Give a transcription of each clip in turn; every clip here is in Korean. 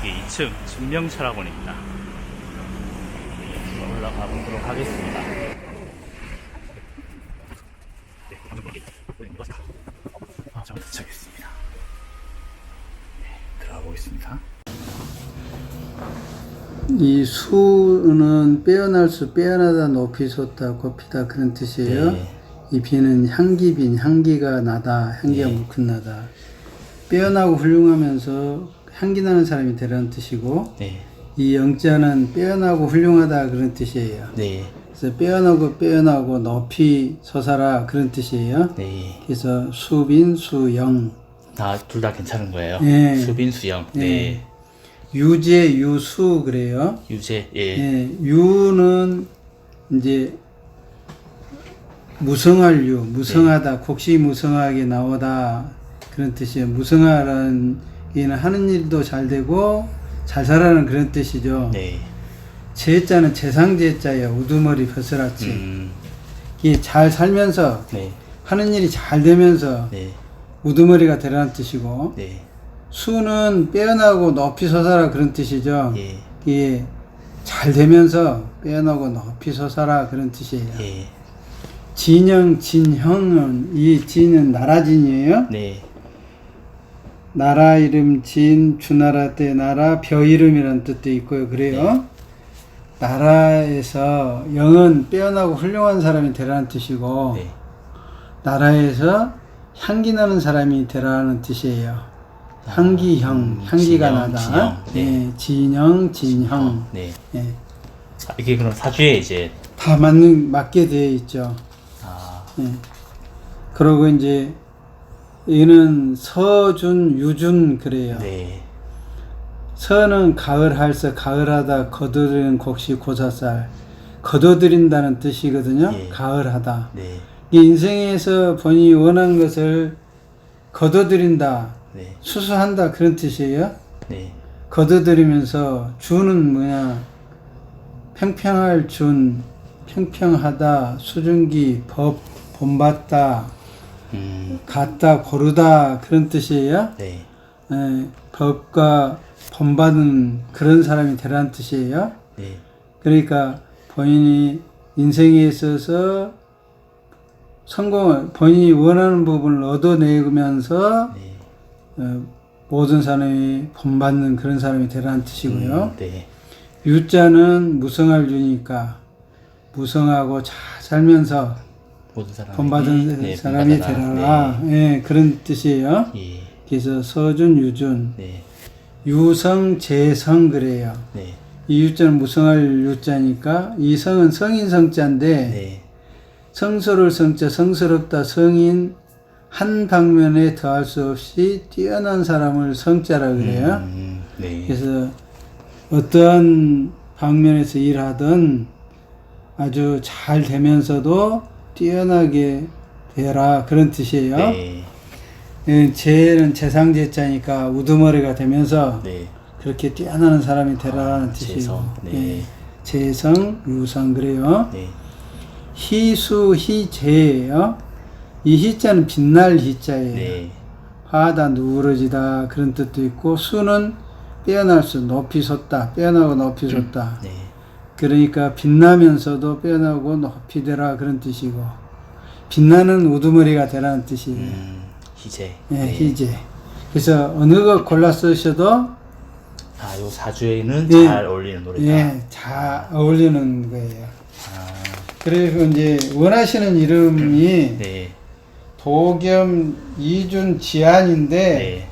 여기 2층 증명철학원입니다. 올라가 보도록 하겠습니다. 아, 좀 도착했습니다. 네, 들어가 보겠습니다. 이 수는 빼어날 수, 빼어나다, 높이 솟다, 곱히다 그런 뜻이에요. 네. 이 비는 향기빈, 향기가 나다, 향기가 네. 묵근나다. 빼어나고 훌륭하면서 향기 나는 사람이 되라는 뜻이고, 네, 이 영자는 빼어나고 훌륭하다 그런 뜻이에요. 네, 그래서 빼어나고 빼어나고 높이 서사라 그런 뜻이에요. 네. 그래서 수빈, 수영, 다둘 다 괜찮은 거예요. 네. 수빈 수영. 네. 네. 유재, 유수 그래요. 유재. 예. 예, 유는 이제 무성할 유, 무성하다, 곡시 무성하게 나오다 그런 뜻이에요. 무성하라는 얘는 하는 일도 잘 되고 잘 살아라는 그런 뜻이죠. 네. 제자는 재상제자예요. 우두머리 벗어났지. 음. 이게 잘 살면서 네. 하는 일이 잘 되면서 네. 우두머리가 되라는 뜻이고 네. 수는 빼어나고 높이 서사라 그런 뜻이죠. 예. 이게 잘 되면서 빼어나고 높이 솟아라 그런 뜻이에요. 예. 진영, 진형은 이 진은 나라진이에요. 네. 나라 이름 진, 주나라 때 나라, 벼 이름이라는 뜻도 있고요. 그래요. 나라에서 영은 빼어나고 훌륭한 사람이 되라는 뜻이고 네. 나라에서 향기 나는 사람이 되라는 뜻이에요. 향기형, 음, 향기가 진영, 나다. 진영, 네. 예, 진영, 진형. 네. 예. 아, 이게 그럼 사주에 이제 다 맞는 맞게 되어 있죠. 아, 예. 그러고 이제 얘는 서준, 유준 그래요. 네. 서는 가을 할서 가을하다 거두는 곡시 고사살 거둬들인다는 뜻이거든요. 예. 가을하다. 네. 이 인생에서 본인이 원한 것을 거둬들인다, 네. 수수한다 그런 뜻이에요. 네. 거둬들이면서 주는 뭐냐? 평평할 준, 평평하다, 수증기, 법, 본받다, 음. 갖다, 고르다 그런 뜻이에요. 네. 예, 법과 본받은 그런 사람이 되라는 뜻이에요. 네. 그러니까 본인이 인생에 있어서 성공을 본인이 원하는 부분을 얻어내면서 네. 어, 모든 사람이 본받는 그런 사람이 되라는 뜻이고요. 음, 네. 유자는 무성할 유니까 무성하고 잘 살면서 모든 사람이 본받은 네, 사람이. 되라. 예, 그런 뜻이에요. 네. 예. 그래서 서준, 유준, 네. 유성, 재성 그래요. 네. 이 유자는 무성할 유자니까 이 성은 성인 성자인데 네. 성스러울 성자, 성스럽다, 성인 한 방면에 더할 수 없이 뛰어난 사람을 성자라 그래요. 음, 네. 그래서 어떠한 방면에서 일하든 아주 잘 되면서도 뛰어나게 되라 그런 뜻이에요. 네. 예, 재는 재상제자니까 우두머리가 되면서 네. 그렇게 뛰어나는 사람이 되라는 아, 뜻이고 재성. 네. 예, 재성, 유성 그래요. 네. 희수, 희재예요. 이 희자는 빛날 희자예요. 네. 화하다, 누그러지다 그런 뜻도 있고 수는 빼어날 수, 높이 솟다, 빼어나고 높이 솟다. 네. 그러니까 빛나면서도 빼어나고 높이 되라 그런 뜻이고 빛나는 우두머리가 되라는 뜻이에요. 음, 희재. 예, 네. 희재. 그래서 어느 거 골라 쓰셔도 아, 요 사주에는 예. 잘 어울리는 노래다. 예, 잘 어울리는 거예요. 아, 그리고 이제 원하시는 이름이 네. 도겸 이준 지안인데 네.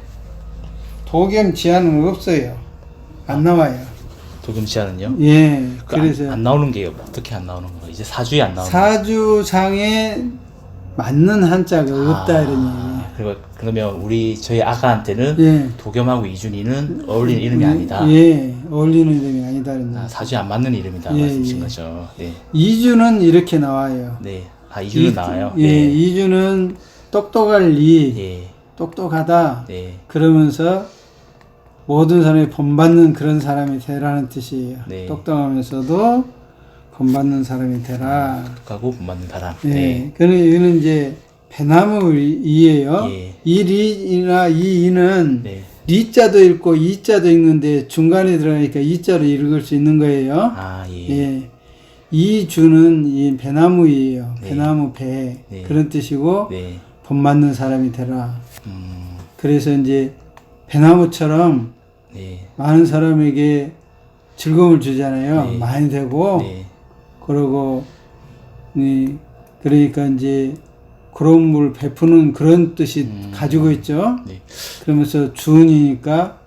도겸 지안은 없어요. 안 나와요. 도금시아는요? 예, 그 그래서 안, 안 나오는 게 어떻게 안 나오는 거예요? 이제 사주에 안 나오는 사주상에 맞는 한자가 없다 이런 얘기. 그리고 그러면 우리 저희 아가한테는 예. 도겸하고 이준이는 어울리는 이름이 아니다. 예, 어울리는 이름이 아니다는 아, 얘기. 사주에 안 맞는 이름이다 예, 말씀이신 예. 거죠. 네. 이주는 이렇게 나와요. 네. 아, 이준은 이- 나와요. 예, 네. 이주는 똑똑할 리, 예. 똑똑하다. 네. 그러면서 모든 사람이 본받는 그런 사람이 되라는 뜻이에요. 네. 똑똑하면서도 본받는 사람이 되라. 가고 못 맞는 사람. 예. 네. 그는 이거는 이제 배나무 이예요. 예. 이 리나 이 이는 네. 리자도 읽고 이자도 읽는데 중간에 들어가니까 이자로 읽을 수 있는 거예요. 아, 예. 예. 이 주는 이 배나무이에요. 네. 배나무 배 네. 그런 뜻이고 네. 본 맞는 사람이 되라. 음, 그래서 이제 배나무처럼 네. 많은 사람에게 즐거움을 주잖아요. 네. 많이 되고 네. 그러고 이 그러니까 이제 그런 물 베푸는 그런 뜻이 음. 가지고 있죠. 네. 그러면서 주은이니까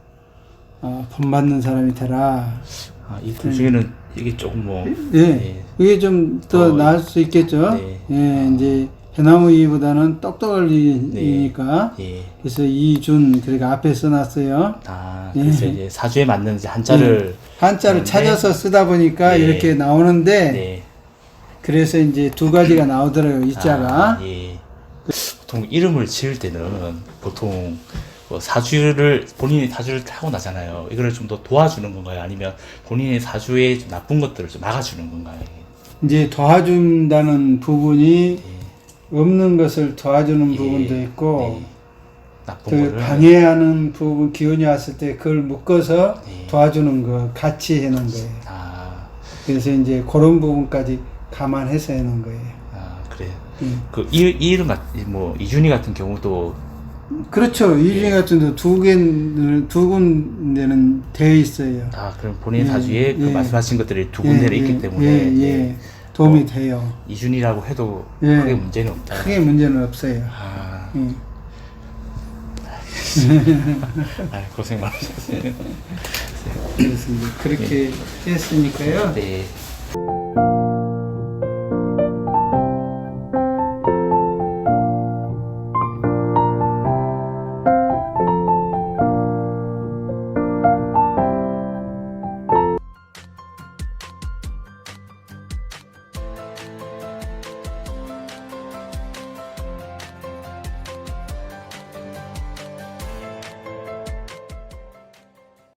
아, 본받는 사람이 되라. 아, 이둘 중에는 이게 조금 뭐, 예, 네. 그게 좀더더 나을 수 있겠죠. 네. 예, 이제 배나무 이보다는 똑똑할 이니까 예. 그래서 이준 그러니까 앞에 써놨어요. 아, 예. 그래서 이제 사주에 맞는 이제 한자를 한자를 그런데- 찾아서 쓰다 보니까 네. 이렇게 나오는데 네. 그래서 이제 두 가지가 나오더라고요. 이자가. 아, 예. 보통 이름을 지을 때는 보통 뭐 사주를 본인이 사주를 타고 나잖아요. 이거를 좀 더 도와주는 건가요? 아니면 본인의 사주에 좀 나쁜 것들을 좀 막아주는 건가요? 이제 도와준다는 부분이 네. 없는 것을 도와주는 예. 부분도 있고 네. 나쁜 그 거를 방해하는 부분 기운이 왔을 때 그걸 묶어서 네. 도와주는 거 같이 해놓은 거예요. 아, 그래서 이제 그런 부분까지 감안해서 해놓은 거예요. 아 그래. 음. 그 이, 이 이름 같, 뭐 이준이 같은 경우도 그렇죠. 예. 이중에 같은 데 두 개는 두 군데는 되어 있어요. 아 그럼 본인 예, 사주에 그 예. 말씀하신 것들이 두 예, 군데는 예, 있기 때문에 예, 예. 예. 도움이 어. 돼요. 이준이라고 해도 예. 크게 문제는 없다. 크게 문제는 없어요. 아, 예. 아 고생 많으셨어요. 그래서 이제 그렇게 했으니까요. 네.